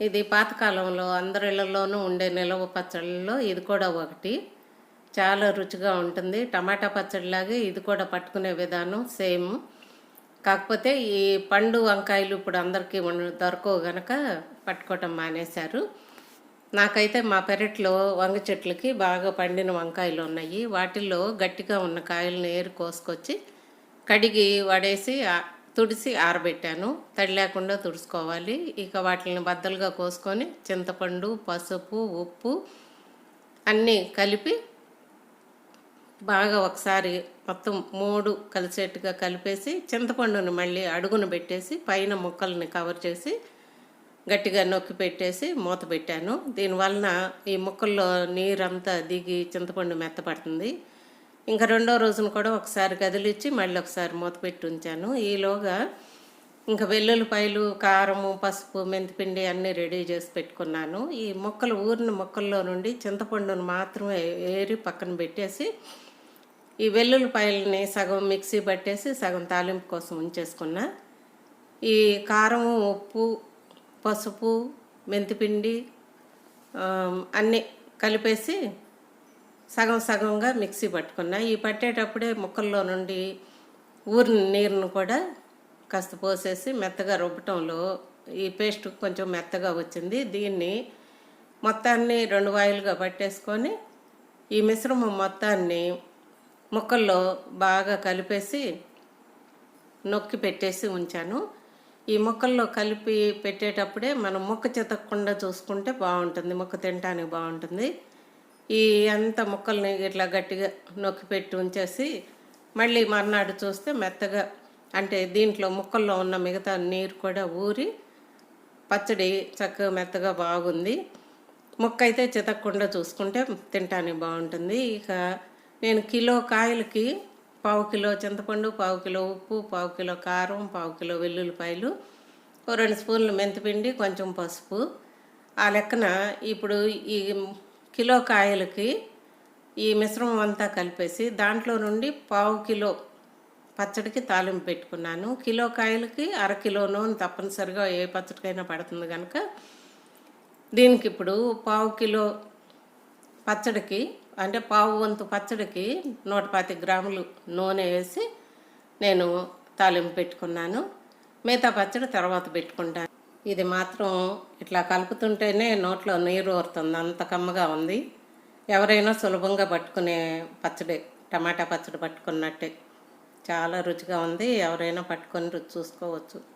ఇది పాతకాలంలో అందరి ఇళ్ళలోనూ ఉండే నిలవ పచ్చళ్ళలో ఇది కూడా ఒకటి. చాలా రుచిగా ఉంటుంది. టమాటా పచ్చడిలాగే ఇది కూడా పట్టుకునే విధానం సేమ్. కాకపోతే ఈ పండు వంకాయలు ఇప్పుడు అందరికీ దొరకవు గనక పట్టుకోవటం మానేశారు. నాకైతే మా పెరట్లో వంగ చెట్లకి బాగా పండిన వంకాయలు ఉన్నాయి. వాటిల్లో గట్టిగా ఉన్న కాయలను ఏరు కోసుకొచ్చి కడిగి వడేసి తుడిసి ఆరబెట్టాను. తడి లేకుండా తుడుచుకోవాలి. ఇక వాటిని బద్దలుగా కోసుకొని చింతపండు పసుపు ఉప్పు అన్నీ కలిపి బాగా ఒకసారి మొత్తం మూడు కలిసేట్టుగా కలిపేసి చింతపండుని మళ్ళీ అడుగున పెట్టేసి పైన ముక్కల్ని కవర్ చేసి గట్టిగా నొక్కి పెట్టేసి మూత పెట్టాను. దీనివలన ఈ ముక్కల్లో నీరంతా దిగి చింతపండు మెత్తపడుతుంది. ఇంకా రెండో రోజున కూడా ఒకసారి కదిలిచ్చి మళ్ళీ ఒకసారి మూత పెట్టి ఉంచాను. ఈలోగా ఇంకా వెల్లుల్లిపాయలు కారము పసుపు మెంతిపిండి అన్నీ రెడీ చేసి పెట్టుకున్నాను. ఈ మొక్కలు ఊరిన మొక్కల్లో నుండి చింతపండును మాత్రమే ఏరి పక్కన పెట్టేసి ఈ వెల్లుల్లిపాయలని సగం మిక్సీ పట్టేసి సగం తాలింపు కోసం ఉంచేసుకున్నా. ఈ కారం ఉప్పు పసుపు మెంతిపిండి అన్నీ కలిపేసి సగం సగంగా మిక్సీ పట్టుకున్నా. ఈ పట్టేటప్పుడే ముక్కల్లో నుండి ఊరిన నీరును కూడా కాస్త పోసేసి మెత్తగా రుబ్బటంలో ఈ పేస్ట్ కొంచెం మెత్తగా వచ్చింది. దీన్ని మొత్తాన్ని రెండు వాయిలుగా పట్టేసుకొని ఈ మిశ్రమం మొత్తాన్ని ముక్కల్లో బాగా కలిపేసి నొక్కి పెట్టేసి ఉంచాను. ఈ ముక్కల్లో కలిపి పెట్టేటప్పుడే మనం ముక్క చెతకకుండా చూసుకుంటే బాగుంటుంది. ముక్క తినటానికి బాగుంటుంది. ఈ అంత ముక్కల్ని ఇట్లా గట్టిగా నొక్కి పెట్టి ఉంచేసి మళ్ళీ మర్నాడు చూస్తే మెత్తగా అంటే దీంట్లో ముక్కల్లో ఉన్న మిగతా నీరు కూడా ఊరి పచ్చడి చక్కగా మెత్తగా బాగుంది. ముక్క అయితే చితక్కుండా చూసుకుంటే తింటానికి బాగుంటుంది. ఇక నేను కిలో కాయలకి పావు కిలో చింతపండు పావు కిలో ఉప్పు పావు కిలో కారం పావు కిలో వెల్లుల్లిపాయలు ఓ రెండు స్పూన్లు మెంతిపిండి కొంచెం పసుపు. ఆ లెక్కన ఇప్పుడు ఈ కిలో కాయలకి ఈ మిశ్రమం అంతా కలిపేసి దాంట్లో నుండి పావు కిలో పచ్చడికి తాలింపు పెట్టుకున్నాను. కిలో కాయలకి అర కిలో నూనె తప్పనిసరిగా ఏ పచ్చడికైనా పడుతుంది కనుక దీనికి ఇప్పుడు పావు కిలో పచ్చడికి అంటే పావు వంతు పచ్చడికి నూట పాతి గ్రాములు నూనె వేసి నేను తాలింపు పెట్టుకున్నాను. మిగతా పచ్చడి తర్వాత పెట్టుకుంటాను. ఇది మాత్రం ఇట్లా కలుపుతుంటేనే నోట్లో నీరు ఊరుతుంది. అంత కమ్మగా ఉంది. ఎవరైనా సులభంగా పట్టుకునే పచ్చడి టమాటా పచ్చడి పట్టుకున్నట్టే. చాలా రుచిగా ఉంది. ఎవరైనా పట్టుకొని రుచి చూసుకోవచ్చు.